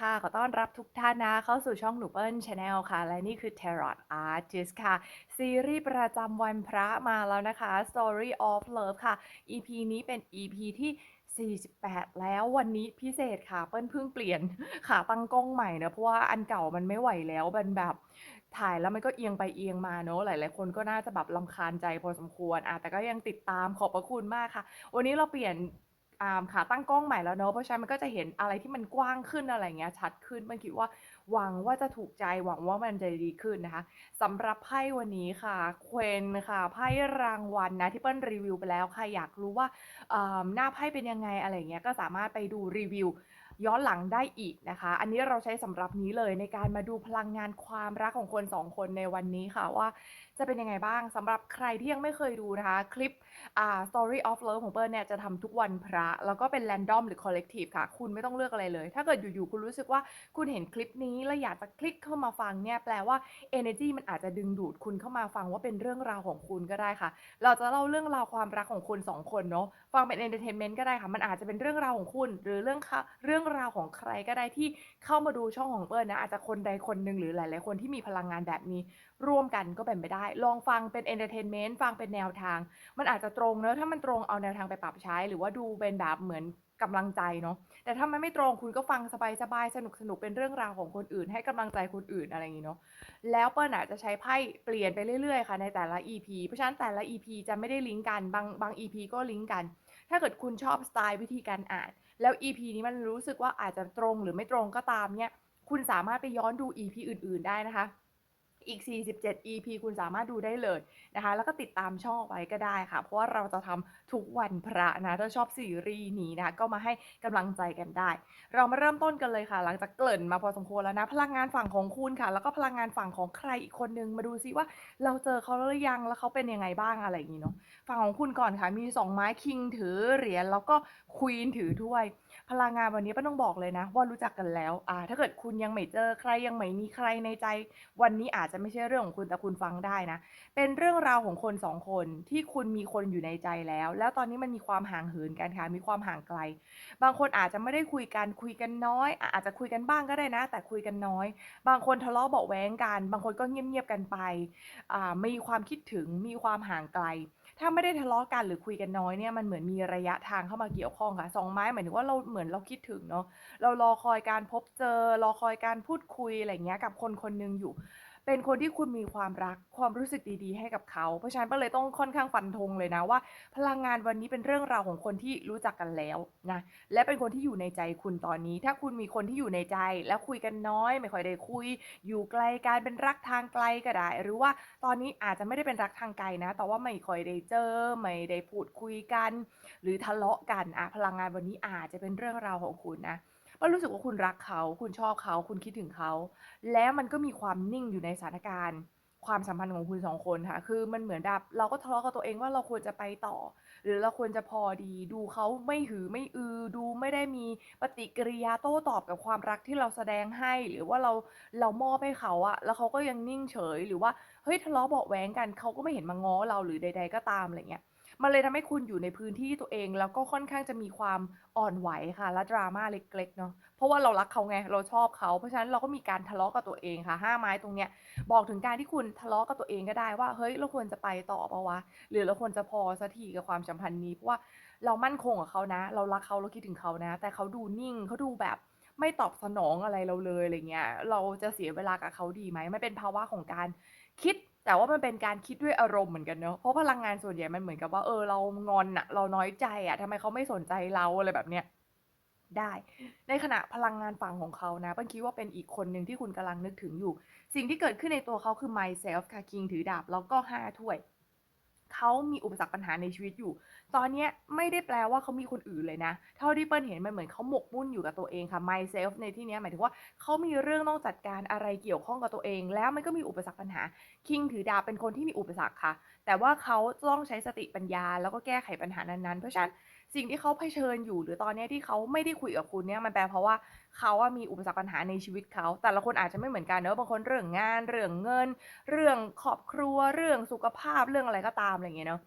ค่ะ ขอต้อนรับทุกท่านนะ เข้าสู่ช่องหนูเปิ้ลชาแนลค่ะ และนี่คือ Tarot Artist ค่ะ ซีรีส์ประจำวันพระมาแล้วนะคะ Story of Love ค่ะ EP นี้เป็น EP ที่48 แล้ววันนี้พิเศษค่ะ เปิ้ลเพิ่งเปลี่ยนขาตั้งกล้องใหม่นะเพราะว่าอันเก่ามันไม่ไหวแล้วมันแบบถ่ายแล้วมันก็เอียงไปเอียงมาเนอะหลาย ๆ คนก็น่าจะแบบรำคาญใจพอสมควรอะแต่ก็ยังติดตามขอบพระคุณมากค่ะ วันนี้เราเปลี่ยน อ่าขาตั้งกล้องใหม่แล้วเนอะเพราะฉะนั้นมันก็จะเห็นอะไรที่มันกว้างขึ้นอะไรเงี้ยชัดขึ้นมันคิดว่าหวังว่าจะถูกใจหวังว่ามันจะดีขึ้นนะคะสำหรับไพ่วันนี้ค่ะเควนค่ะไพ่รางวัลนะที่เปิ้ลรีวิวไปแล้วใครอยากรู้ว่าอ่าหน้าไพ่เป็นยังไงอะไรเงี้ยก็สามารถไปดูรีวิวย้อนหลังได้อีกนะคะ อันนี้เราใช้สำหรับนี้เลยในการมาดูพลังงานความรักของคนสองคนในวันนี้ค่ะว่าจะเป็นยังไงบ้างสำหรับใครที่ยังไม่เคยดูนะคะ คลิป อ่า Story of Love ของเปิ้ลเนี่ยจะทำทุกวันพระ แล้วก็เป็น Random หรือ Collective ค่ะ คุณไม่ต้องเลือกอะไรเลย ถ้าเกิดอยู่ๆ คุณรู้สึกว่าคุณเห็นคลิปนี้แล้วอยากจะคลิกเข้ามาฟังเนี่ยแปลว่า Energy มันอาจจะดึงดูดคุณเข้ามาฟังว่าเป็นเรื่องราวของคุณก็ได้ค่ะ เราจะเล่าเรื่องราวความรักของคนสองคนเนาะฟังเป็น Entertainment ก็ได้ค่ะ มันอาจจะเป็นเรื่องราวของคุณ หรือเรื่องเรื่องราวของใครก็ได้ที่เข้ามาดูช่องของเปิ้ลนะอาจจะคนใดคนหนึ่งหรือหลาย ๆ คนที่มีพลังงานแบบนี้ ร่วมกันก็เป็นไปได้ ลองฟังเป็น Entertainment ฟังเป็นแนวทาง มันอาจจะตรงเนอะถ้ามันตรงเอาแนวทางไปปรับใช้ หรือว่าดูเป็นแบบเหมือนกำลังใจเนาะแต่ถ้ามันไม่ตรงคุณก็ฟังสบายๆสนุกๆเป็นเรื่องราวของคนอื่น ให้กำลังใจคนอื่นอะไรอย่างงี้เนาะแล้วเปิ้ลอาจจะใช้ไพ่เปลี่ยนไปเรื่อยๆค่ะในแต่ละ EP เพราะฉะนั้นแต่ละ EP จะไม่ได้ลิงก์กันบางบาง EP ก็ลิงก์กัน ถ้าเกิดคุณชอบสไตล์วิธีการอ่าน แล้ว EP นี้มันรู้สึกว่าอาจจะตรงหรือไม่ตรงก็ตามเนี่ยคุณสามารถไปย้อนดู EP อื่น ๆ ได้นะคะ อีก 47 EP คุณสามารถดูได้เลยนะคะ แล้วก็ติดตามช่องไว้ก็ได้ค่ะ เพราะว่าเราจะทำทุกวันพระนะ ถ้าชอบซีรีส์นี้นะคะ ก็มาให้กำลังใจกันได้ เรามาเริ่มต้นกันเลยค่ะ หลังจากเกริ่นมาพอสมควรแล้วนะ พลังงานฝั่งของคุณค่ะ แล้วก็พลังงานฝั่งของใครอีกคนนึง มาดูซิว่าเราเจอเขาแล้วหรือยัง แล้วเขาเป็นยังไงบ้างอะไรอย่างนี้เนาะ ฝั่งของคุณก่อนค่ะ มีสองไม้คิงถือเหรียญ แล้วก็ควีนถือถ้วย พลังงานวันนี้ป้าต้องบอกเลยนะ ว่ารู้จักกันแล้ว อ่า ถ้าเกิดคุณยังไม่เจอใครยังไม่มีใครในใจ วันนี้อาจจะไม่ใช่เรื่องของคุณแต่คุณฟังได้นะ เป็นเรื่องราวของคนสองคนที่คุณมีคนอยู่ในใจแล้ว แล้วตอนนี้มันมีความห่างเหินกันค่ะมีความห่างไกล บางคนอาจจะไม่ได้คุยกันคุยกันน้อย อาจจะคุยกันบ้างก็ได้นะ แต่คุยกันน้อย บางคนทะเลาะเบาแว้งกัน บางคนก็เงียบๆกันไปอ่ามีความคิดถึงมีความห่างไกล ถ้าไม่ได้ทะเลาะกันหรือคุยกันน้อยเนี่ยมันเหมือนมีระยะทางเข้ามาเกี่ยวข้องค่ะสองไม้หมายถึงว่าเราเหมือนเราคิดถึงเนาะเรารอคอยการพบเจอรอคอยการพูดคุยอะไรเงี้ยกับคนคนหนึ่งอยู่ เป็นคนที่คุณมีความรักความรู้สึกดีๆ ให้กับเขา เพราะฉะนั้นก็เลยต้องค่อนข้างฟันธงเลยนะว่า พลังงานวันนี้เป็นเรื่องราวของคนที่รู้จักกันแล้วนะและเป็นคนที่อยู่ในใจคุณตอนนี้ ถ้าคุณมีคนที่อยู่ในใจ แล้วคุยกันน้อย ไม่ค่อยได้คุย อยู่ไกลกันเป็นรักทางไกลก็ได้ หรือว่าตอนนี้อาจจะไม่ได้เป็นรักทางไกลนะ แต่ว่าไม่ค่อยได้เจอไม่ได้พูดคุยกัน หรือทะเลาะกันอะพลังงานวันนี้อาจจะเป็นเรื่องราวของคุณนะ ก็รู้สึกว่าคุณรักเขา คุณชอบเขา คุณคิดถึงเขา แล้วมันก็มีความนิ่งอยู่ในสถานการณ์ ความสัมพันธ์ของคุณสองคนค่ะ คือมันเหมือนแบบเราก็ทะเลาะกับตัวเองว่าเราควรจะไปต่อ หรือเราควรจะพอดี ดูเขาไม่หือไม่อือ ดูไม่ได้มีปฏิกิริยาโต้ตอบกับความรักที่เราแสดงให้ หรือว่าเราเรามอบให้เขาอะแล้วเขาก็ยังนิ่งเฉย หรือว่าเฮ้ยทะเลาะเบาะแว้งกันเขาก็ไม่เห็นมาง้อเราหรือใด ๆ ก็ตามอะไรเงี้ย มันเลยทำให้คุณอยู่ในพื้นที่ตัวเอง แล้วก็ค่อนข้างจะมีความอ่อนไหวค่ะ และดราม่าเล็กๆเนาะเพราะว่าเรารักเขาไงเราชอบเขาเพราะฉะนั้นเราก็มีการทะเลาะกับตัวเองค่ะห้าไม้ตรงเนี้ยบอกถึงการที่คุณทะเลาะกับตัวเองก็ได้ว่าเฮ้ยเราควรจะไปต่อปล่าวะหรือเราควรจะพอสักทีกับความสัมพันธ์นี้เพราะว่าเรามั่นคงกับเขานะ เรารักเขาเราคิดถึงเขานะ แต่เขาดูนิ่งเขาดูแบบไม่ตอบสนองอะไรเราเลยอะไรเงี้ย เราจะเสียเวลากับเขาดีไหมมันเป็นภาวะของการคิด แต่ว่ามันเป็นการคิดด้วยอารมณ์เหมือนกันเนาะเพราะพลังงานส่วนใหญ่มันเหมือนกับว่าเออเรางอนอะเราน้อยใจอะทำไมเขาไม่สนใจเราอะไรแบบเนี้ยได้ ในขณะพลังงานฝั่งของเขานะเปิ้ลคิดว่าเป็นอีกคนหนึ่งที่คุณกำลังนึกถึงอยู่ สิ่งที่เกิดขึ้นในตัวเขาคือ myself ค่ะคิงถือดาบแล้วก็ห้าถ้วย เขามีอุปสรรคปัญหาในชีวิตอยู่ ตอนนี้ไม่ได้แปลว่าเขามีคนอื่นเลยนะ เท่าที่เปิ้ลเห็นมันเหมือนเขาหมกมุ่นอยู่กับตัวเองค่ะ myself ในที่นี้หมายถึงว่าเขามีเรื่องต้องจัดการอะไรเกี่ยวข้องกับตัวเอง แล้วมันก็มีอุปสรรคปัญหา คิงถือดาบเป็นคนที่มีอุปสรรคค่ะ แต่ว่าเขาต้องใช้สติปัญญาแล้วก็แก้ไขปัญหานั้นๆ เพราะฉะนั้น สิ่งที่เขาเผชิญอยู่หรือตอนนี้ที่เขาไม่ได้คุยกับคุณเนี่ยมันแปลเพราะว่าเขาอะมีอุปสรรคปัญหาในชีวิตเขา แต่ละคนอาจจะไม่เหมือนกันเนอะบางคนเรื่องงาน เรื่องเงิน เรื่องครอบครัว เรื่องสุขภาพเรื่องอะไรก็ตามอะไรอย่างเงี้ยเนาะ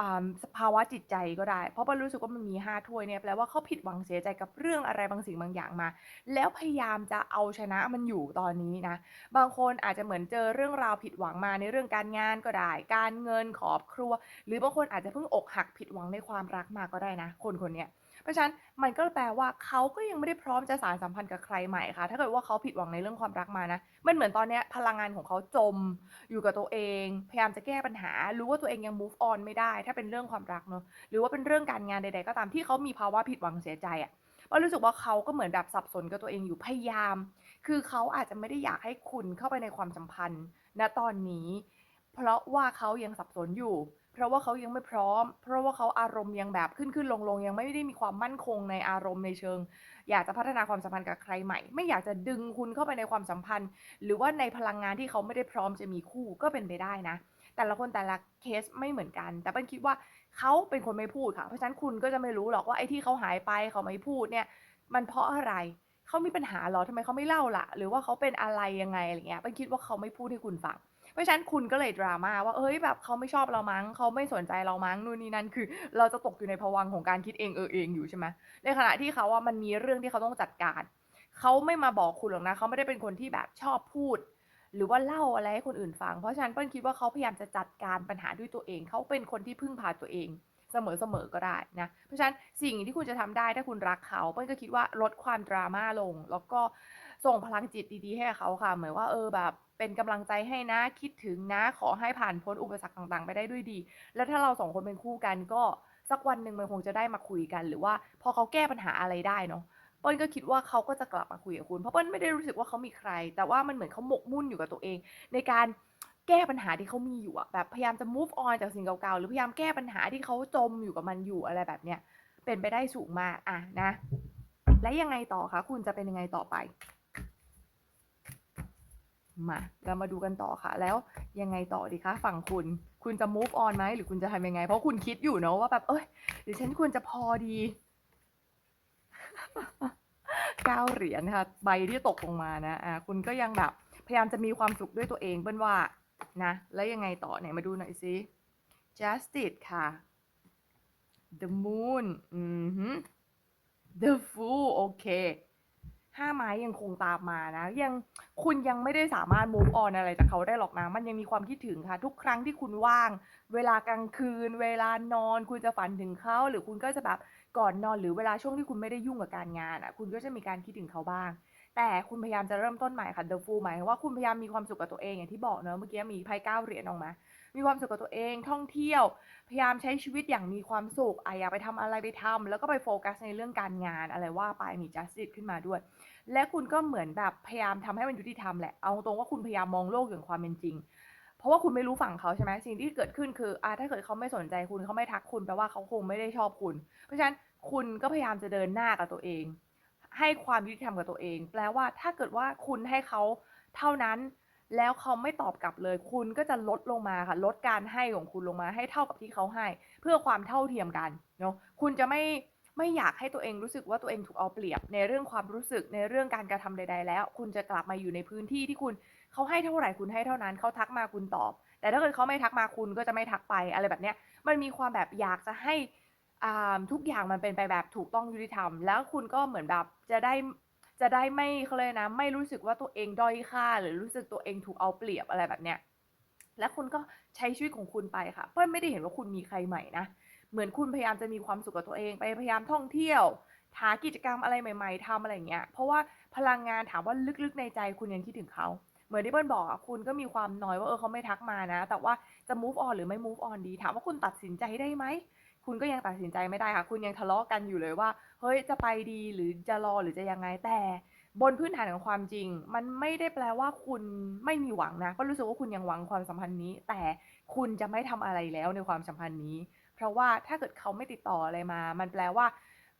อ่าสภาวะจิตใจก็ได้ เพราะเรารู้สึกว่ามันมี5ถ้วยเนี่ยแปลว่าเขาผิดหวังเสียใจกับเรื่องอะไรบางสิ่งบางอย่างมา แล้วพยายามจะเอาชนะมันอยู่ตอนนี้นะ บางคนอาจจะเหมือนเจอเรื่องราวผิดหวังมาในเรื่องการงานก็ได้ การเงินครอบครัว หรือบางคนอาจจะเพิ่งอกหักผิดหวังในความรักมาก็ได้นะ คนคนเนี้ย เพราะฉะนั้นมันก็แปลว่าเขาก็ยังไม่ได้พร้อมจะสานสัมพันธ์กับใครใหม่ค่ะ ถ้าเกิดว่าเขาผิดหวังในเรื่องความรักมานะ มันเหมือนตอนนี้พลังงานของเขาจมอยู่กับตัวเอง พยายามจะแก้ปัญหา รู้ว่าตัวเองยัง move on ไม่ได้ ถ้าเป็นเรื่องความรักเนาะหรือว่าเป็นเรื่องการงานใด ๆ ก็ตามที่เขามีภาวะผิดหวังเสียใจอะเปิ้ลรู้สึกว่าเขาก็เหมือนแบบสับสนกับตัวเองอยู่พยายาม คือเขาอาจจะไม่ได้อยากให้คุณเข้าไปในความสัมพันธ์ณตอนนี้ เพราะว่าเขายังสับสนอยู่ เพราะว่าเขายังไม่พร้อม เพราะว่าเขาอารมณ์ยังแบบขึ้นๆลงๆยังไม่ได้มีความมั่นคงในอารมณ์ในเชิง อยากจะพัฒนาความสัมพันธ์กับใครใหม่ ไม่อยากจะดึงคุณเข้าไปในความสัมพันธ์ หรือว่าในพลังงานที่เขาไม่ได้พร้อมจะมีคู่ก็เป็นไปได้นะ แต่ละคนแต่ละเคสไม่เหมือนกัน แต่เปิ้ลคิดว่าเขาเป็นคนไม่พูดค่ะ เพราะฉะนั้นคุณก็จะไม่รู้หรอกว่าไอ้ที่เขาหายไปเขาไม่พูดเนี่ยมันเพราะอะไรเขามีปัญหาหรอทำไมเขาไม่เล่าล่ะ หรือว่าเขาเป็นอะไรยังไงอะไรเงี้ยเปิ้ลคิดว่าเขาไม่พูดให้คุณฟัง เพราะฉะนั้นคุณก็เลยดราม่าว่าเฮ้ยแบบเขาไม่ชอบเรามั้งเขาไม่สนใจเรามั้งนู่นนี่นั่นคือ เราจะตกอยู่ในภวังของการคิดเองเออเองอยู่ใช่ไหมในขณะที่เขาอะมันมีเรื่องที่เขาต้องจัดการเขาไม่มาบอกคุณหรอกนะเขาไม่ได้เป็นคนที่แบบชอบพูด หรือว่าเล่าอะไรให้คนอื่นฟัง เพราะฉะนั้นเปิ้ลคิดว่าเขาพยายามจะจัดการปัญหาด้วยตัวเอง เขาเป็นคนที่พึ่งพาตัวเองเสมอๆก็ได้นะเพราะฉะนั้นสิ่งที่คุณจะทำได้ถ้าคุณรักเขาเปิ้ลก็คิดว่าลดความดราม่าลง แล้วก็ส่งพลังจิตดีๆให้เขาค่ะเหมือนว่าเออแบบ เป็นกำลังใจให้นะคิดถึงนะขอให้ผ่านพ้นอุปสรรคต่าง ๆ ไปได้ด้วยดี แล้วถ้าเราสองคนเป็นคู่กันก็สักวันหนึ่งมันคงจะได้มาคุยกัน หรือว่าพอเขาแก้ปัญหาอะไรได้เนาะเปิ้ลก็คิดว่าเขาก็จะกลับมาคุยกับคุณ เพราะเปิ้ลไม่ได้รู้สึกว่าเขามีใคร แต่ว่ามันเหมือนเขาหมกมุ่นอยู่กับตัวเอง ในการแก้ปัญหาที่เขามีอยู่อะแบบพยายามจะ move on จากสิ่งเก่าๆหรือพยายามแก้ปัญหาที่เขาจมอยู่กับมันอยู่อะไรแบบเนี้ยเป็นไปได้สูงมากอะนะ และยังไงต่อคะคุณจะเป็นยังไงต่อไป มาเรามาดูกันต่อค่ะ แล้วยังไงต่อดีคะฝั่งคุณ คุณจะ move on ไหมหรือคุณจะทำยังไง เพราะคุณคิดอยู่เนาะว่าแบบ เอ้ยหรือฉันควรจะพอดีเก้าเหรียญค่ะ ใบที่ตกลงมานะอ่าคุณก็ยังแบบ พยายามจะมีความสุขด้วยตัวเองเปิ้ลว่านะ แล้วยังไงต่อไหนมาดูหน่อยสิ justice ค่ะ the moon อือหือ the fool โอเค ห้าไม้ยังคงตามมานะ ยังคุณยังไม่ได้สามารถ move on อะไรจากเขาได้หรอกนะ มันยังมีความคิดถึงค่ะ ทุกครั้งที่คุณว่าง เวลากลางคืน เวลานอน คุณจะฝันถึงเขา หรือคุณก็จะแบบก่อนนอนหรือเวลาช่วงที่คุณไม่ได้ยุ่งกับการงานอะคุณก็จะมีการคิดถึงเขาบ้าง แต่คุณพยายามจะเริ่มต้นใหม่ค่ะ the fool หมายว่าคุณพยายามมีความสุขกับตัวเองอย่างที่บอกเนอะเมื่อกี้มีไพ่เก้าเหรียญออกมามีความสุขกับตัวเองท่องเที่ยว พยายามใช้ชีวิตอย่างมีความสุขอะอยากไปทำอะไรไปทำแล้วก็ไปโฟกัสในเรื่องการงานอะไรว่าไปมี justice ขึ้นมาด้วย และคุณก็เหมือนแบบพยายามทำให้มันยุติธรรมแหละ เอาตรงว่าคุณพยายามมองโลกอย่างความเป็นจริง เพราะว่าคุณไม่รู้ฝั่งเขาใช่ไหมสิ่งที่เกิดขึ้นคืออ่าถ้าเกิดเขาไม่สนใจคุณเขาไม่ทักคุณแปลว่าเขาคงไม่ได้ชอบคุณ เพราะฉะนั้นคุณก็พยายามจะเดินหน้ากับตัวเอง ให้ความยุติธรรมกับตัวเอง แปลว่าถ้าเกิดว่าคุณให้เขาเท่านั้นแล้วเขาไม่ตอบกลับเลย คุณก็จะลดลงมาค่ะ ลดการให้ของคุณลงมาให้เท่ากับที่เขาให้ เพื่อความเท่าเทียมกันเนาะคุณจะไม่ ไม่อยากให้ตัวเองรู้สึกว่าตัวเองถูกเอาเปรียบ ในเรื่องความรู้สึกในเรื่องการกระทำใด ๆ แล้ว คุณจะกลับมาอยู่ในพื้นที่ที่คุณเขาให้เท่าไหร่คุณให้เท่านั้นเขาทักมาคุณตอบ แต่ถ้าเกิดเขาไม่ทักมาคุณก็จะไม่ทักไปอะไรแบบเนี้ยมันมีความแบบอยากจะให้อ่าทุกอย่างมันเป็นไปแบบถูกต้องยุติธรรม แล้วคุณก็เหมือนแบบจะได้จะได้ไม่เขาเลยนะ ไม่รู้สึกว่าตัวเองด้อยค่า หรือรู้สึกตัวเองถูกเอาเปรียบอะไรแบบเนี้ยและคุณก็ใช้ชีวิตของคุณไปค่ะเปิ้ลไม่ได้เห็นว่าคุณมีใครใหม่นะ เหมือนคุณพยายามจะมีความสุขกับตัวเองไปพยายามท่องเที่ยวหากิจกรรมอะไรใหม่ ๆทำอะไรอย่างเงี้ย เพราะว่าพลังงานถามว่าลึกๆในใจคุณยังคิดถึงเขา เหมือนที่เปิ้ลบอกอะคุณก็มีความน้อยว่าเออเขาไม่ทักมานะ แต่ว่าจะ move on หรือไม่ move on ดี ถามว่าคุณตัดสินใจได้ไหม คุณก็ยังตัดสินใจไม่ได้ค่ะ คุณยังทะเลาะกันอยู่เลยว่า เฮ้ย จะไปดีหรือจะรอหรือจะยังไง แต่ บนพื้นฐานของความจริง มันไม่ได้แปลว่าคุณไม่มีหวังนะ ก็รู้สึกว่าคุณยังหวังความสัมพันธ์นี้ แต่คุณจะไม่ทำอะไรแล้วในความสัมพันธ์นี้ เพราะว่าถ้าเกิดเขาไม่ติดต่ออะไรมา มันแปลว่า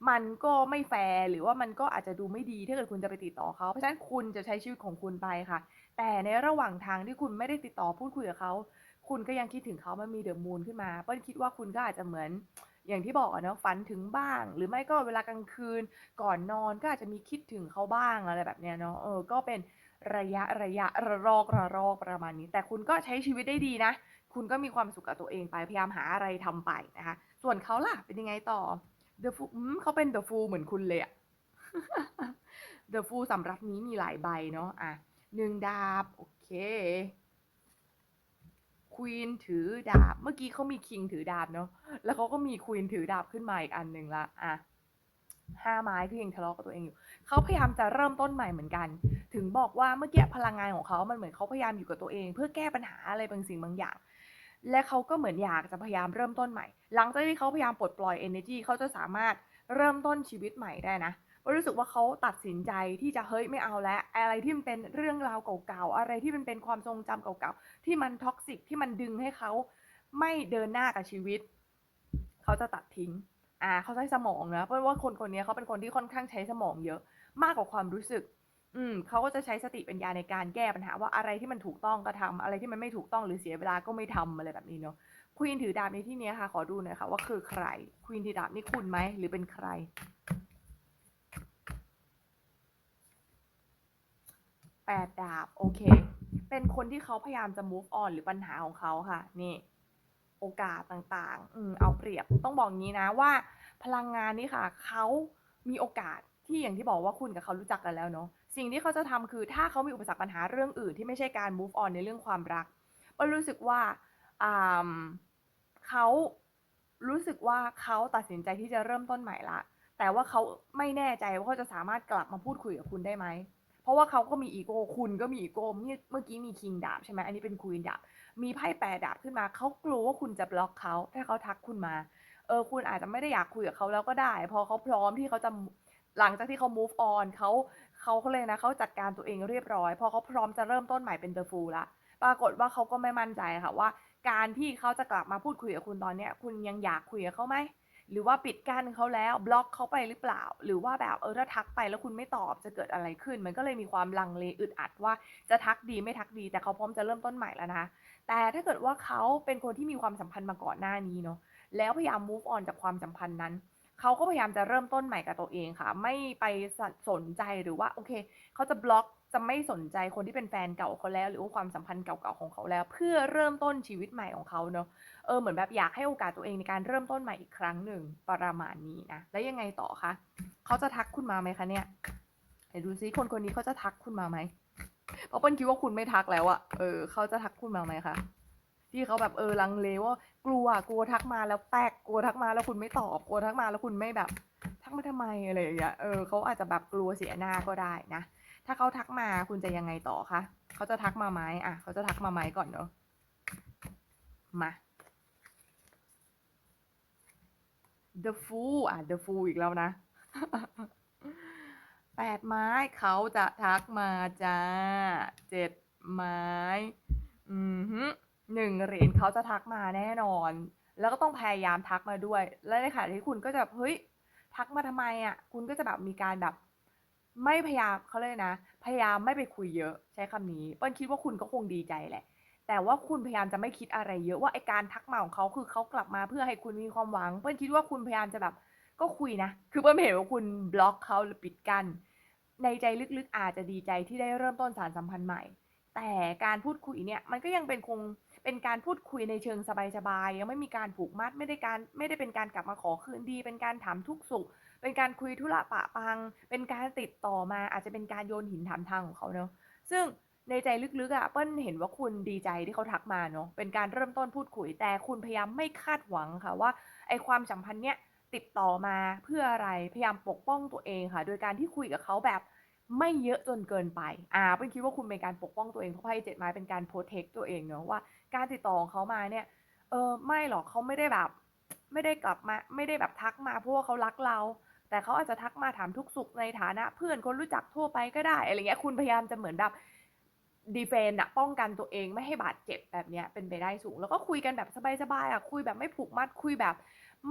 มันก็ไม่แฟร์หรือว่ามันก็อาจจะดูไม่ดีถ้าเกิดคุณจะไปติดต่อเขาเพราะฉะนั้นคุณจะใช้ชีวิตของคุณไปค่ะ แต่ในระหว่างทางที่คุณไม่ได้ติดต่อพูดคุยกับเขาคุณก็ยังคิดถึงเขามันมีเดอะมูนขึ้นมาเปิ้ลคิดว่าคุณก็อาจจะเหมือนอย่างที่บอกอะเนาะฝันถึงบ้าง หรือไม่ก็เวลากลางคืน ก่อนนอนก็อาจจะมีคิดถึงเขาบ้างอะไรแบบเนี้ยเนาะเออก็เป็นระยะระยะระลอกระลอกประมาณนี้ แต่คุณก็ใช้ชีวิตได้ดีนะ คุณก็มีความสุขกับตัวเองไปพยายามหาอะไรทำไปนะคะ ส่วนเขาล่ะเป็นยังไงต่อ The Fool เขาเป็น The Fool เหมือนคุณเลยอะ The Fool สำรับนี้มีหลายใบเนาะอะหนึ่งดาบ โอเค Queen ถือดาบ เมื่อกี้เขามี King ถือดาบเนาะแล้วเขาก็มี Queen ถือดาบขึ้นมาอีกอันหนึ่งละอะห้าไม้ก็ยังทะเลาะกับตัวเองอยู่เขาพยายามจะเริ่มต้นใหม่เหมือนกัน ถึงบอกว่าเมื่อกี้พลังงานของเขามันเหมือนเขาพยายามอยู่กับตัวเอง เพื่อแก้ปัญหาอะไรบางสิ่งบางอย่าง และเขาก็เหมือนอยากจะพยายามเริ่มต้นใหม่ หลังจากที่เขาพยายามปลดปล่อย energy เขาจะสามารถเริ่มต้นชีวิตใหม่ได้นะรู้สึกว่าเขาตัดสินใจที่จะเฮ้ยไม่เอาแล้วอะไรที่มันเป็นเรื่องราวเก่าๆอะไรที่มันเป็นความทรงจำเก่าๆที่มันท็อกซิกที่มันดึงให้เขาไม่เดินหน้ากับชีวิต เขาจะตัดทิ้งอ่าเขาใช้สมองนะเพราะว่าคนคนนี้เขาเป็นคนที่ค่อนข้างใช้สมองเยอะมากกว่าความรู้สึก อืมเขาก็จะใช้สติปัญญาในการแก้ปัญหาว่าอะไรที่มันถูกต้องก็ทำอะไรที่มันไม่ถูกต้องหรือเสียเวลาก็ไม่ทำอะไรแบบนี้เนาะควีนถือดาบในที่นี้ค่ะ ขอดูหน่อยค่ะว่าคือใครควีนถือดาบนี่คุณไหมหรือเป็นใคร แปดดาบ โอเค เป็นคนที่เขาพยายามจะ move on หรือปัญหาของเขาค่ะ นี่ โอกาสต่างๆ อืมเอาเปรียบต้องบอกงี้นะว่า พลังงานนี้ค่ะ เขามีโอกาสที่อย่างที่บอกว่าคุณกับเขารู้จักกันแล้วเนาะ สิ่งที่เขาจะทำคือถ้าเขามีอุปสรรคปัญหาเรื่องอื่นที่ไม่ใช่การ move on ในเรื่องความรักก็รู้สึกว่าเขารู้สึกว่าเขาตัดสินใจที่จะเริ่มต้นใหม่ละ แต่ว่าเขาไม่แน่ใจว่าเขาจะสามารถกลับมาพูดคุยกับคุณได้ไหม เพราะว่าเขาก็มีอีโก้คุณก็มีอีโก้เมื่อเมื่อกี้มีคิงดาบใช่ไหมอันนี้เป็นควีนดาบมีไพ่แปดดาบขึ้นมาเขากลัวว่าคุณจะบล็อกเขาถ้าเขาทักคุณมาเออคุณอาจจะไม่ได้อยากคุยกับเขาแล้วก็ได้ พอเขาพร้อมที่เขาจะหลังจากที่เขา move on เขา เขาเขาเลยนะเขาจัดการตัวเองเรียบร้อย พอเขาพร้อมจะเริ่มต้นใหม่เป็น the fool ละปรากฏว่าเขาก็ไม่มั่นใจค่ะว่า การที่เขาจะกลับมาพูดคุยกับคุณตอนเนี้ยคุณยังอยากคุยกับเขาไหมหรือว่าปิดกั้นเขาแล้วบล็อกเขาไปหรือเปล่า หรือว่าแบบเออถ้าทักไปแล้วคุณไม่ตอบจะเกิดอะไรขึ้น มันก็เลยมีความลังเลอึดอัดว่าจะทักดีไม่ทักดี แต่เขาพร้อมจะเริ่มต้นใหม่แล้วนะคะแต่ถ้าเกิดว่าเขาเป็นคนที่มีความสัมพันธ์มาก่อนหน้านี้เนาะแล้วพยายาม move on จากความสัมพันธ์นั้น เขาก็พยายามจะเริ่มต้นใหม่กับตัวเองค่ะ ไม่ไปสสนใจหรือว่าโอเคเขาจะบล็อกจะไม่สนใจคนที่เป็นแฟนเก่าเขาแล้ว หรือว่าความสัมพันธ์เก่าๆของเขาแล้ว เพื่อเริ่มต้นชีวิตใหม่ของเขาเนาะเออเหมือนแบบอยากให้โอกาสตัวเองในการเริ่มต้นใหม่อีกครั้งหนึ่งประมาณนี้นะแล้วยังไงต่อคะเขาจะทักคุณมาไหมคะเนี่ยไหนดูซิคนคนนี้เขาจะทักคุณมาไหมเพราะเปิ้ลคิดว่าคุณไม่ทักแล้วอะเออเขาจะทักคุณมาไหมคะ ที่เขาแบบเออลังเลว่ากลัวกลัวทักมาแล้วแตกกลัวทักมาแล้วคุณไม่ตอบกลัวทักมาแล้วคุณไม่แบบ ทักมาทำไมอะไรอย่างเงี้ยเออเขาอาจจะแบบกลัวเสียหน้าก็ได้นะถ้าเขาทักมาคุณจะยังไงต่อคะเขาจะทักมาไหมอะเขาจะทักมาไหมก่อนเนาะมา The Fool อะ The Fool อีกแล้วนะแปดไม้เขาจะทักมาจ้าเจ็ดไม้ อือฮึ หนึ่งเหรียญเขาจะทักมาแน่นอน แล้วก็ต้องพยายามทักมาด้วย และในขณะที่คุณก็จะแบบเฮ้ยทักมาทำไมอะ คุณก็จะแบบมีการแบบ ไม่พยายามเขาเลยนะ พยายามไม่ไปคุยเยอะใช้คำนี้เปิ้ลคิดว่าคุณก็คงดีใจแหละ แต่ว่าคุณพยายามจะไม่คิดอะไรเยอะว่าไอการทักมาของเขาคือเขากลับมาเพื่อให้คุณมีความหวัง เปิ้ลคิดว่าคุณพยายามจะแบบก็คุยนะ คือเปิ้ลเห็นว่าคุณบล็อกเขาหรือปิดกั้นในใจลึกๆอาจจะดีใจที่ได้เริ่มต้นสารสัมพันธ์ใหม่ แต่การพูดคุยเนี่ยมันก็ยังเป็นคง เป็นการพูดคุยในเชิงสบายๆยังไม่มีการผูกมัดไม่ได้การไม่ได้เป็นการกลับมาขอคืนดี เป็นการถามทุกสุข เป็นการคุยธุระปะปัง เป็นการติดต่อมาอาจจะเป็นการโยนหินถามทางของเขาเนาะซึ่งในใจลึกๆอะเปิ้ลเห็นว่าคุณดีใจที่เขาทักมาเนาะเป็นการเริ่มต้นพูดคุยแต่คุณพยายามไม่คาดหวังค่ะว่าไอความสัมพันธ์เนี้ยติดต่อมาเพื่ออะไรพยายามปกป้องตัวเองค่ะ โดยการที่คุยกับเขาแบบไม่เยอะจนเกินไป อ่า เปิ้ลคิดว่าคุณเป็นการปกป้องตัวเองเพราะไพ่เจ็ดไม้เป็นการโปรเทคตัวเองเนาะว่า การติดต่อของเขามาเนี่ย เออไม่หรอกเขาไม่ได้แบบ ไม่ได้กลับมา ไม่ได้แบบทักมาเพราะว่าเขารักเรา แต่เขาอาจจะทักมาถามทุกสุขในฐานะ เพื่อนคนรู้จักทั่วไปก็ได้อะไรเงี้ยคุณพยายามจะเหมือนแบบดีเฟนอะป้องกันตัวเองไม่ให้บาดเจ็บแบบเนี้ยเป็นไปได้สูง แล้วก็คุยกันแบบสบายๆอะคุยแบบไม่ผูกมัดคุยแบบ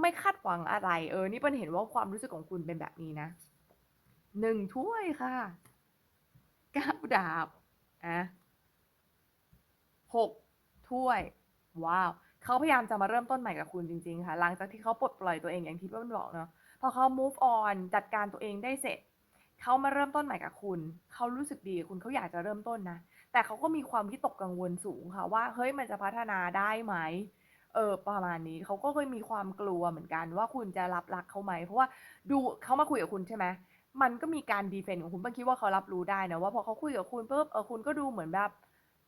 ไม่คาดหวังอะไร เออ นี่เปิ้ลเห็นว่าความรู้สึกของคุณเป็นแบบนี้นะหนึ่งถ้วยค่ะเก้าดาบอะหก ถ้วย ว้าวเขาพยายามจะมาเริ่มต้นใหม่กับคุณจริง ๆ ค่ะ หลังจากที่เขาปลดปล่อยตัวเองอย่างที่เปิ้ลบอกเนาะพอเขา move on จัดการตัวเองได้เสร็จเขามาเริ่มต้นใหม่กับคุณ เขารู้สึกดีกับคุณเขาอยากจะเริ่มต้นนะ แต่เขาก็มีความวิตกกังวลสูงค่ะว่า เฮ้ยมันจะพัฒนาได้ไหม เออประมาณนี้เขาก็เคยมีความกลัวเหมือนกันว่าคุณจะรับรักเขาไหม เพราะว่าดูเขามาคุยกับคุณใช่ไหม มันก็มีการดีเฟนต์ของคุณเปิ้ลคิดว่าเขารับรู้ได้นะว่าพอเขาคุยกับคุณปุ๊บเออคุณก็ดูเหมือนแบบ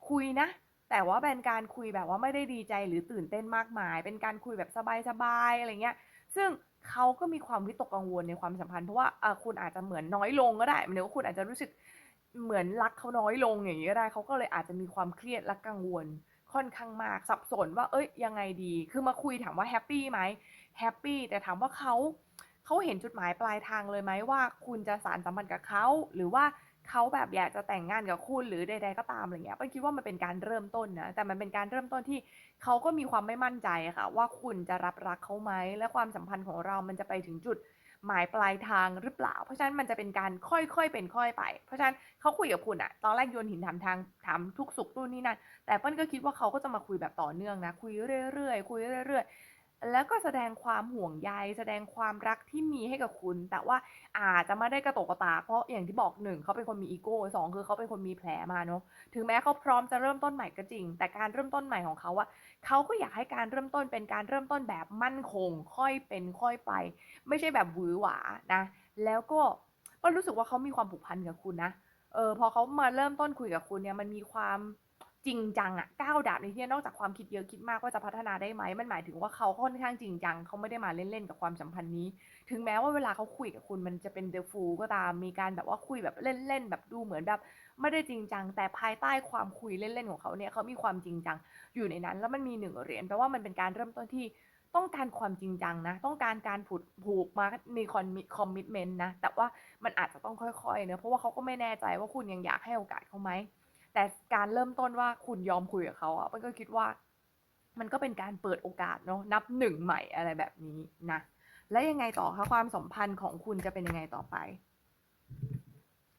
คุยนะ แต่ว่าเป็นการคุยแบบว่าไม่ได้ดีใจหรือตื่นเต้นมากมาย เป็นการคุยแบบสบายๆอะไรเงี้ย ซึ่งเขาก็มีความวิตกกังวลในความสัมพันธ์เพราะว่าคุณอาจจะเหมือนน้อยลงก็ได้หมายถึงว่าคุณอาจจะรู้สึกเหมือนรักเขาน้อยลงอย่างนี้ก็ได้เขาก็เลยอาจจะมีความเครียดและกังวลค่อนข้างมากสับสนว่าเอ้ยยังไงดี คือมาคุยถามว่าแฮปปี้ไหมแฮปปี้แต่ถามว่าเขาเขาเห็นจุดหมายปลายทางเลยไหมว่า คุณจะสานสัมพันธ์กับเขาหรือว่า เขาแบบอยากจะแต่งงานกับคุณหรือใดๆก็ตามอะไรเงี้ยเป้นคิดว่ามันเป็นการเริ่มต้นนะแต่มันเป็นการเริ่มต้นที่เขาก็มีความไม่มั่นใจค่ะ ว่าคุณจะรับรักเขาไหมและความสัมพันธ์ของเรามันจะไปถึงจุดหมายปลายทางหรือเปล่า เพราะฉะนั้นมันจะเป็นการค่อยๆเป็นค่อยไป เพราะฉะนั้นเขาคุยกับคุณอะตอนแรกโยนหินถามทางถามทุกสุขนู่นนี่นั่นแต่เปิ้ลก็คิดว่าเขาก็จะมาคุยแบบต่อเนื่องนะคุยเรื่อยๆคุยเรื่อย ๆ แล้วก็แสดงความห่วงใยแสดงความรักที่มีให้กับคุณ แต่ว่า อาจจะไม่ได้กระโตกกระตากเพราะอย่างที่บอกหนึ่งเขาเป็นคนมีอีโก้สองคือเขาเป็นคนมีแผลมาเนาะถึงแม้เขาพร้อมจะเริ่มต้นใหม่ก็จริง แต่การเริ่มต้นใหม่ของเขาอะเขาก็อยากให้การเริ่มต้นเป็นการเริ่มต้นแบบมั่นคง ค่อยเป็นค่อยไป ไม่ใช่แบบหวือหวานะ แล้วก็ก็รู้สึกว่าเขามีความผูกพันกับคุณนะเออพอเขามาเริ่มต้นคุยกับคุณเนี่ยมันมีความ จริงจังอะก้าวดาบในที่นี้นอกจากความคิดเยอะคิดมากว่าจะพัฒนาได้ไหมมันหมายถึงว่าเขาค่อนข้างจริงจังเขาไม่ได้มาเล่นๆกับความสัมพันธ์นี้ ถึงแม้ว่าเวลาเขาคุยกับคุณมันจะเป็นเดฟูก็ตามมีการแบบว่าคุยแบบเล่นๆแบบดูเหมือนแบบไม่ได้จริงจัง แต่ภายใต้ความคุยเล่นๆของเขาเนี่ยเขามีความจริงจังอยู่ในนั้น แล้วมันมีหนึ่งเหรียญแปลว่ามันเป็นการเริ่มต้นที่ต้องการความจริงจังนะ ต้องการการผูกผูกมามีคอนคอมมิชเมนต์นะ แต่ว่ามันอาจจะต้องค่อยๆเนะเพราะว่าเขาก็ไม่แน่ใจว่าคุณยังอยากให้โอกาสเขาไหม แต่การเริ่มต้นว่าคุณยอมคุยกับเขาอะมันก็คิดว่า มันก็เป็นการเปิดโอกาสเนาะนับหนึ่งใหม่อะไรแบบนี้นะแล้วยังไงต่อคะความสัมพันธ์ของคุณจะเป็นยังไงต่อไป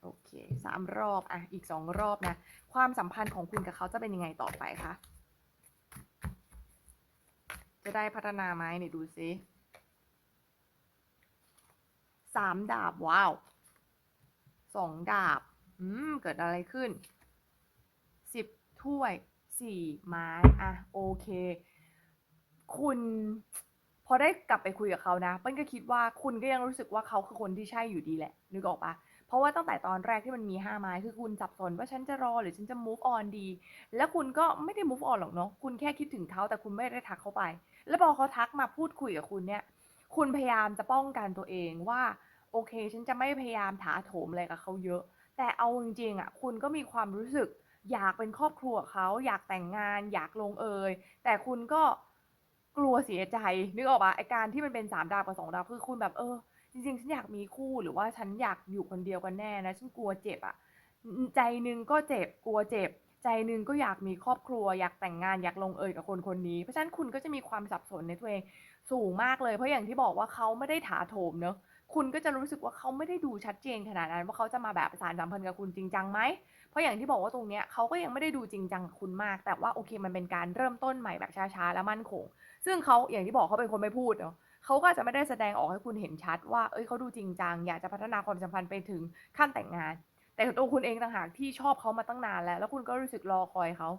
โอเคสามรอบอะอีกสองรอบนะ ความสัมพันธ์ของคุณกับเขาจะเป็นยังไงต่อไปคะจะได้พัฒนาไหมเนี่ยดูซิสามดาบ ว้าวสองดาบ อืม เกิดอะไรขึ้น สิบถ้วยสี่ไม้อะโอเค คุณพอได้กลับไปคุยกับเขานะเปิ้ลก็คิดว่าคุณก็ยังรู้สึกว่าเขาคือคนที่ใช่อยู่ดีแหละนึกออกปะเพราะว่าตั้งแต่ตอนแรกที่มันมีห้าไม้คือคุณสับสนว่าฉันจะรอหรือฉันจะ move on ดี แล้วคุณก็ไม่ได้ move on หรอกเนาะคุณแค่คิดถึงเขาแต่คุณไม่ได้ทักเขาไป แล้วพอเขาทักมาพูดคุยกับคุณเนี่ย คุณพยายามจะป้องกันตัวเองว่าโอเค ฉันจะไม่พยายามถาโถมอะไรกับเขาเยอะ แต่เอาจริงๆอะคุณก็มีความรู้สึก อยากเป็นครอบครัวเขาอยากแต่งงานอยากลงเอยแต่คุณก็กลัวเสียใจนึกออกปะไอการที่มันเป็นสามดาวกับสองดาวคือคุณแบบเออ จริงๆ ฉันอยากมีคู่หรือว่าฉันอยากอยู่คนเดียวกันแน่นะฉันกลัวเจ็บอะใจหนึ่งก็เจ็บกลัวเจ็บ ใจนึงก็อยากมีครอบครัว อยากแต่งงานอยากลงเอยกับคนคนนี้เพราะฉะนั้นคุณก็จะมีความสับสนในตัวเองสูงมากเลยเพราะอย่างที่บอกว่าเขาไม่ได้ถาโถมเนอะคุณก็จะรู้สึกว่าเขาไม่ได้ดูชัดเจนขนาดนั้นว่าเขาจะมาแบบสารสัมพันธ์กับคุณจริงจังไหม ราะอย่างที่บอกว่าตรงเนี้ยเขาก็ยังไม่ได้ดูจริงจังกับคุณมาก แต่ว่าโอเคมันเป็นการเริ่มต้นใหม่แบบช้าๆและมั่นคง ซึ่งเขาอย่างที่บอกเขาเป็นคนไม่พูดเนาะเขาก็จจะไม่ได้แสดงออกให้คุณเห็นชัด ว่าเอ้ยเขาดูจริงจังอยากจะพัฒนาความสัมพันธ์ไปถึงขั้นแต่งงาน แต่ตัวคุณเองต่างหากที่ชอบเขามาตั้งนานแล้ว แล้วคุณก็รู้สึกรอคอยเขา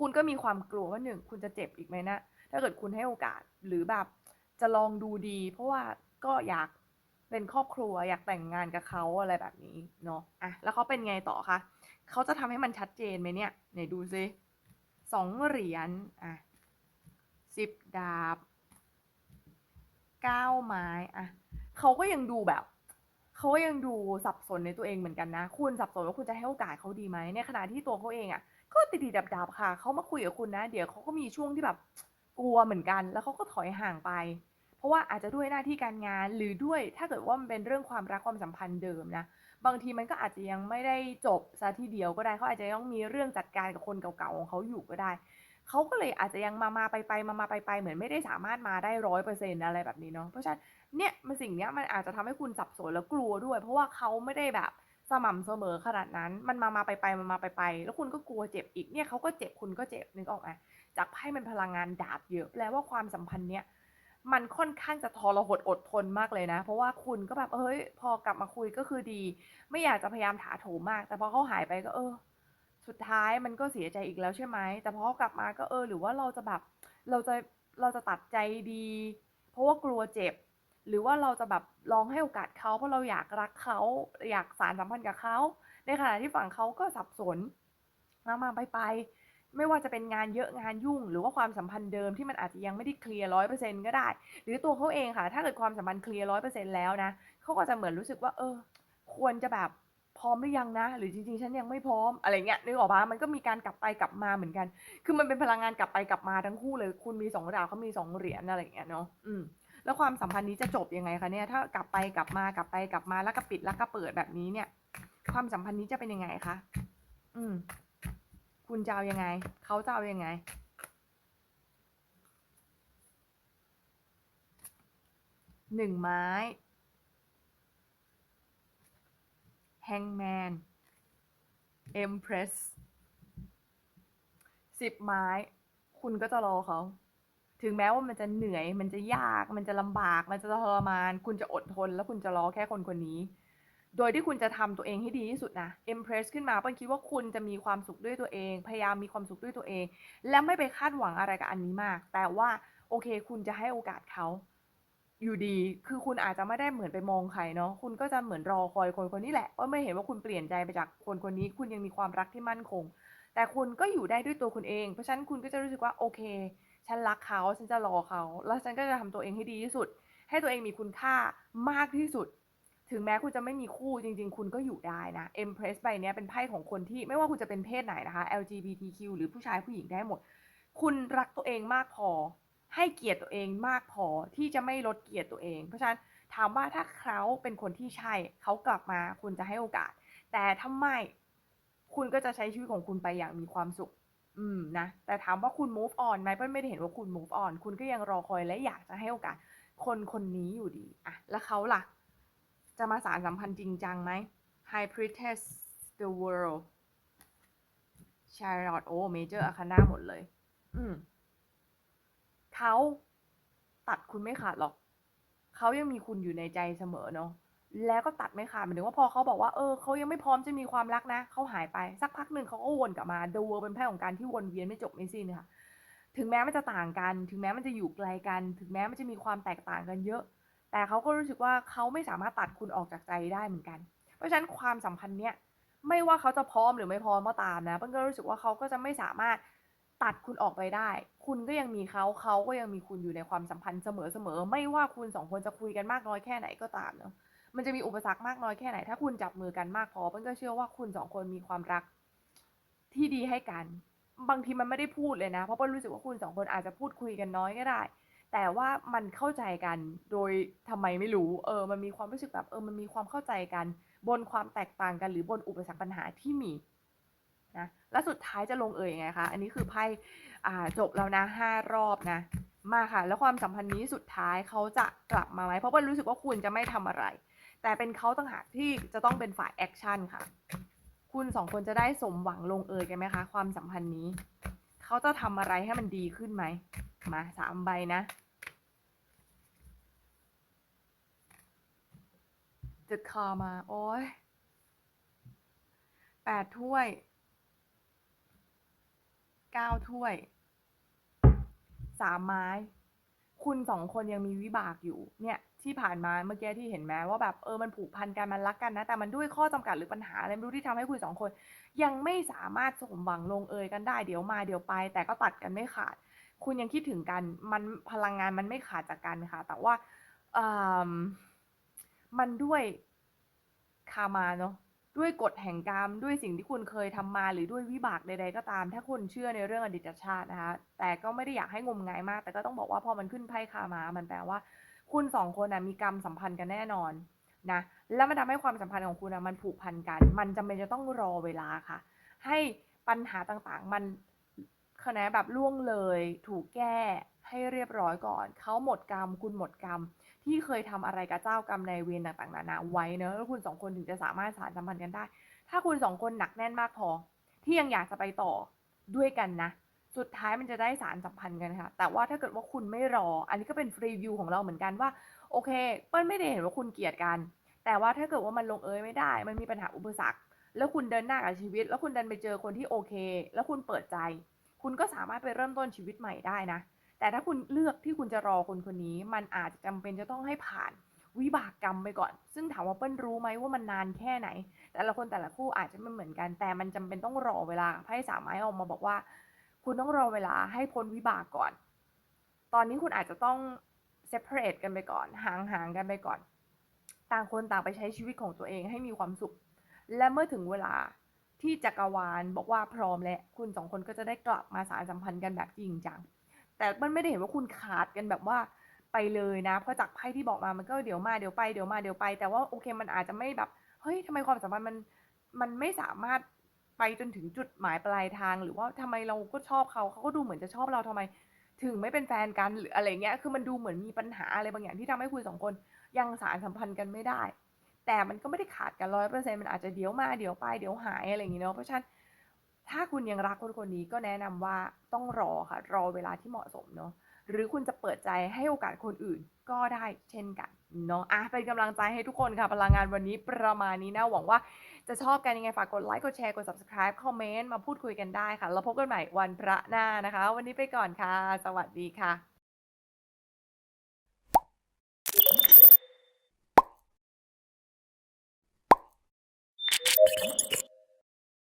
คุณก็มีความกลัวว่าหนึ่งคุณจะเจ็บอีกไหมนะถ้าเกิดคุณให้โอกาสหรือแบบจะลองดูดี เพราะว่าก็อยาก เป็นครอบครัวอยากแต่งงานกับเขาอะไรแบบนี้เนาะอะแล้วเขาเป็นไงต่อคะเขาจะทำให้มันชัดเจนไหมเนี่ยไหนดูซิสองเหรียญอะสิบดาบเก้าไม้อะเขาก็ยังดูแบบเขาก็ยังดูสับสนในตัวเองเหมือนกันนะ คุณสับสนว่าคุณจะให้โอกาสเขาดีไหมในขณะที่ตัวเขาเองอะ่ะ ก็ติดติดดับดับๆค่ะ เขามาคุยกับคุณนะ เดี๋ยวเขาก็มีช่วงที่แบบกลัวเหมือนกัน แล้วเขาก็ถอยห่างไป ราะว่าอาจจะด้วยหน้าที่การงานหรือด้วยถ้าเกิดว่ามันเป็นเรื่องความรักความสัมพันธ์เดิมนะบางทีมันก็อาจจะยังไม่ได้จบซะทีเดียวก็ได้เขาอาจจะยังมีเรื่องจัดการกับคนเก่าๆของเขาอยู่ก็ได้เขาก็เลยอาจจะยังมามาไปไปมามาไปไปเหมือนไม่ได้สามารถมาได้ร้อยเปอร์เซ็นต์อะไรแบบนี้เนาะเพราะฉะนั้นเนี่ยมันสิ่งเนี้ยมันอาจจะทำให้คุณสับสนแล้วกลัวด้วย เพราะว่าเขาไม่ได้แบบสม่ำเสมอขนาดนั้น มันมามาไปไปมามาไปไปแล้วคุณก็กลัวเจ็บอีกเนี่ยเขาก็เจ็บคุณก็เจ็บนึกออกไหมจากไพ่มันพลังงานดาบเยอะแปลว่าความสัมพันธ์เนี้ย มันค่อนข้างจะทรหดอดทนมากเลยนะ เพราะว่าคุณก็แบบเฮ้ย พอกลับมาคุยก็คือดี ไม่อยากจะพยายามถาโถมมาก แต่พอเขาหายไปก็เออ สุดท้ายมันก็เสียใจอีกแล้วใช่ไหม แต่พอกลับมาก็เออ หรือว่าเราจะแบบเราจะเราจะตัดใจดี เพราะว่ากลัวเจ็บ หรือว่าเราจะแบบลองให้โอกาสเขาเพราะเราอยากรักเขาอยากสานสัมพันธ์กับเขาในขณะที่ฝั่งเขาก็สับสนมามาไปไป ไม่ว่าจะเป็นงานเยอะงานยุ่ง หรือว่าความสัมพันธ์เดิมที่มันอาจจะยังไม่ได้เคลียร์ร้อยเปอร์เซ็นก็ได้ หรือตัวเขาเองค่ะ ถ้าเกิดความสัมพันธ์เคลียร์ร้อยเปอร์เซ็นแล้วนะเขาก็จะเหมือนรู้สึกว่า เออ ควรจะแบบพร้อมหรือยังนะ หรือจริงๆ ฉันยังไม่พร้อมอะไรเงี้ยนึกออกปะมันก็มีการกลับไปกลับมาเหมือนกัน คือมันเป็นพลังงานกลับไปกลับมาทั้งคู่เลย คุณมีสองดาวเขามีสองเหรียญอะไรเงี้ยเนาะอืมแล้วความสัมพันธ์นี้จะจบยังไงคะเนี่ยถ้ากลับไปกลับมากลับไปกลับมาแล้วก็ปิดแล้วก็เปิดแบบนี้เนี่ย ความสัมพันธ์นี้จะเป็นยังไงคะอืม คุณจะเอายังไง เขาจะเอายังไง หนึ่งไม้ Hangman Empress สิบไม้ คุณก็จะรอเขา ถึงแม้ว่ามันจะเหนื่อย มันจะยาก มันจะลำบาก มันจะทรมาน คุณจะอดทน แล้วคุณจะรอแค่คนคนนี้ โดยที่คุณจะทำตัวเองให้ดีที่สุดนะ Empress ขึ้นมาเปิ้ลคิดว่าคุณจะมีความสุขด้วยตัวเอง พยายามมีความสุขด้วยตัวเอง และไม่ไปคาดหวังอะไรกับอันนี้มาก แต่ว่าโอเค คุณจะให้โอกาสเขาอยู่ดี คือคุณอาจจะไม่ได้เหมือนไปมองใครเนาะ คุณก็จะเหมือนรอคอยคนคนนี้แหละว่าไม่เห็นว่าคุณเปลี่ยนใจไปจากคนคนนี้ คุณยังมีความรักที่มั่นคง แต่คุณก็อยู่ได้ด้วยตัวคุณเอง เพราะฉะนั้นคุณก็จะรู้สึกว่าโอเค ฉันรักเขา ฉันจะรอเขา แล้วฉันก็จะทำตัวเองให้ดีที่สุด ให้ตัวเองมีคุณค่ามากที่สุด ถึงแม้คุณจะไม่มีคู่จริง ๆ คุณก็อยู่ได้นะ Empress ใบเนี้ยเป็นไพ่ของคนที่ไม่ว่าคุณจะเป็นเพศไหนนะคะ LGBTQ หรือผู้ชายผู้หญิงได้หมด คุณรักตัวเองมากพอ ให้เกียรติตัวเองมากพอที่จะไม่ลดเกียรติตัวเอง เพราะฉะนั้นถามว่าถ้าเขาเป็นคนที่ใช่เขากลับมาคุณจะให้โอกาส แต่ถ้าไม่คุณก็จะใช้ชีวิตของคุณไปอย่างมีความสุข อืมนะ แต่ถามว่าคุณ move on ไหมเปิ้ลไม่ได้เห็นว่าคุณ move on คุณก็ยังรอคอยและอยากจะให้โอกาส คนคนนี้อยู่ดีอะแล้วเขาล่ะ จะมาสารสัมพันธ์จริงจังไหม High Priestess the World Chariot โอ้ Major Arcana หมดเลย อืมเขาตัดคุณไม่ขาดหรอก เขายังมีคุณอยู่ในใจเสมอเนาะ แล้วก็ตัดไม่ขาดหมายถึงว่าพอเขาบอกว่า เออเขายังไม่พร้อมจะมีความรักนะ เขาหายไป สักพักหนึ่งเขาก็วนกลับมา The World เป็นไพ่ของการที่วนเวียนไม่จบไม่สิ้นค่ะ ถึงแม้มันจะต่างกัน ถึงแม้มันจะอยู่ไกลกัน ถึงแม้มันจะมีความแตกต่างกันเยอะ แต่เขาก็รู้สึกว่าเขาไม่สามารถตัดคุณออกจากใจได้เหมือนกัน เพราะฉะนั้นความสัมพันธ์เนี้ยไม่ว่าเขาจะพร้อมหรือไม่พร้อมก็ตามนะเปิ้ลก็รู้สึกว่าเขาก็จะไม่สามารถตัดคุณออกไปได้ คุณก็ยังมีเขาเขาก็ยังมีคุณอยู่ในความสัมพันธ์เสมอๆ ไม่ว่าคุณสองคนจะคุยกันมากน้อยแค่ไหนก็ตามเนาะ มันจะมีอุปสรรคมากน้อยแค่ไหน ถ้าคุณจับมือกันมากพอเปิ้ลก็เชื่อว่าคุณสองคนมีความรักที่ดีให้กัน บางทีมันไม่ได้พูดเลยนะ เพราะเปิ้ลรู้สึกว่าคุณสองคนอาจจะพูดคุยกันน้อยก็ได้ แต่ว่ามันเข้าใจกันโดยทำไมไม่รู้เออมันมีความรู้สึกแบบเออมันมีความเข้าใจกัน บนความแตกต่างกันหรือบนอุปสรรคปัญหาที่มีนะแล้วสุดท้ายจะลงเอยยังไงคะอันนี้คือไพ่อ่าจบแล้วนะห้ารอบนะมาค่ะ แล้วความสัมพันธ์นี้สุดท้ายเขาจะกลับมาไหมเพราะว่ารู้สึกว่าคุณจะไม่ทำอะไร แต่เป็นเขาต่างหากที่จะต้องเป็นฝ่ายแอคชั่นค่ะ คุณสองคนจะได้สมหวังลงเอยกันไหมคะ ความสัมพันธ์นี้ เขาจะทำอะไรให้มันดีขึ้นไหมมาสามใบนะ จะคามา โอ้ยแปดถ้วยเก้าถ้วยสามไม้ คุณสองคนยังมีวิบากอยู่ เนี่ยที่ผ่านมาเมื่อกี้ที่เห็นไหมว่าแบบเออมันผูกพันกันมันรักกันนะ แต่มันด้วยข้อจำกัดหรือปัญหาอะไรไม่รู้ที่ทำให้คุณสองคน ยังไม่สามารถสมหวังลงเอยกันได้เดี๋ยวมาเดี๋ยวไป แต่ก็ตัดกันไม่ขาด คุณยังคิดถึงกัน มันพลังงานมันไม่ขาดจากกันค่ะ แต่ว่าอ่า มันด้วยคามาเนาะด้วยกฎแห่งกรรมด้วยสิ่งที่คุณเคยทำมาหรือด้วยวิบากใด ๆ ก็ตาม ถ้าคุณเชื่อในเรื่องอดีตชาตินะคะแต่ก็ไม่ได้อยากให้งมงายมาก แต่ก็ต้องบอกว่าพอมันขึ้นไพ่คามา มันแปลว่า คุณสองคนนะมีกรรมสัมพันธ์กันแน่นอนนะแล้วมันทำให้ความสัมพันธ์ของคุณนะมันผูกพันกัน มันจำเป็นจะต้องรอเวลาค่ะ ให้ปัญหาต่างๆ มันคะแนนแบบล่วงเลย ถูกแก้ให้เรียบร้อยก่อนเขาหมดกรรม คุณหมดกรรม ที่เคยทำอะไรกับเจ้ากรรมนายเวรต่างๆนานาไว้เนอะแล้วคุณสองคนถึงจะสามารถสานสัมพันธ์กันได้ ถ้าคุณสองคนหนักแน่นมากพอ ที่ยังอยากจะไปต่อด้วยกันนะ สุดท้ายมันจะได้สารสัมพันธ์กันค่ะ แต่ว่าถ้าเกิดว่าคุณไม่รอ อันนี้ก็เป็นฟรีวิวของเราเหมือนกันว่า โอเค เปิ้ลไม่ได้เห็นว่าคุณเกลียดกัน แต่ว่าถ้าเกิดว่ามันลงเอยไม่ได้ มันมีปัญหาอุปสรรค แล้วคุณเดินหน้ากับชีวิต แล้วคุณดันไปเจอคนที่โอเค แล้วคุณเปิดใจ คุณก็สามารถไปเริ่มต้นชีวิตใหม่ได้นะ แต่ถ้าคุณเลือกที่คุณจะรอคนคนนี้ มันอาจจะจำเป็นจะต้องให้ผ่านวิบากกรรมไปก่อน ซึ่งถามว่าเปิ้ลรู้ไหมว่ามันนานแค่ไหน แต่ละคนแต่ละคู่อาจจะไม่เหมือนกัน แต่มันจำเป็นต้องรอเวลาไพ่สามไม้ออกมาบอกว่า คุณต้องรอเวลาให้พ้นวิบากก่อน ตอนนี้คุณอาจจะต้อง separate กันไปก่อน ห่างๆกันไปก่อน ต่างคนต่างไปใช้ชีวิตของตัวเองให้มีความสุข และเมื่อถึงเวลาที่จักรวาลบอกว่าพร้อมและคุณสองคนก็จะได้กลับมาสารสัมพันธ์กันแบบจริงจัง แต่มันไม่ได้เห็นว่าคุณขาดกันแบบว่าไปเลยนะ เพราะจากไพ่ที่บอกมามันก็เดี๋ยวมาเดี๋ยวไปเดี๋ยวมาเดี๋ยวไป แต่ว่าโอเคมันอาจจะไม่แบบเฮ้ยทำไมความสัมพันธ์มันมันไม่สามารถไปจนถึงจุดหมายปลายทาง หรือว่าทำไมเราก็ชอบเขาเขาก็ดูเหมือนจะชอบเราทำไม ถึงไม่เป็นแฟนกันหรืออะไรเงี้ยคือมันดูเหมือนมีปัญหาอะไรบางอย่างที่ทำให้คุณสองคนยังสารสัมพันธ์กันไม่ได้ แต่มันก็ไม่ได้ขาดกันร้อยเปอร์เซ็นต์มันอาจจะเดี๋ยวมาเดี๋ยวไปเดี๋ยวหายอะไรอย่างเงี้เนาะเพราะฉะนั้น ถ้าคุณยังรักคนคนนี้ก็แนะนำว่าต้องรอค่ะ รอเวลาที่เหมาะสมเนาะหรือคุณจะเปิดใจให้โอกาสคนอื่นก็ได้เช่นกันเนาะอะเป็นกำลังใจให้ทุกคนค่ะ พลังงานวันนี้ประมาณนี้นะหวังว่าจะชอบกันยังไงฝากกดไลค์กดแชร์กด subscribe คอมเมนต์มาพูดคุยกันได้ค่ะ แล้วพบกันใหม่วันพระหน้านะคะ วันนี้ไปก่อนค่ะ สวัสดีค่ะ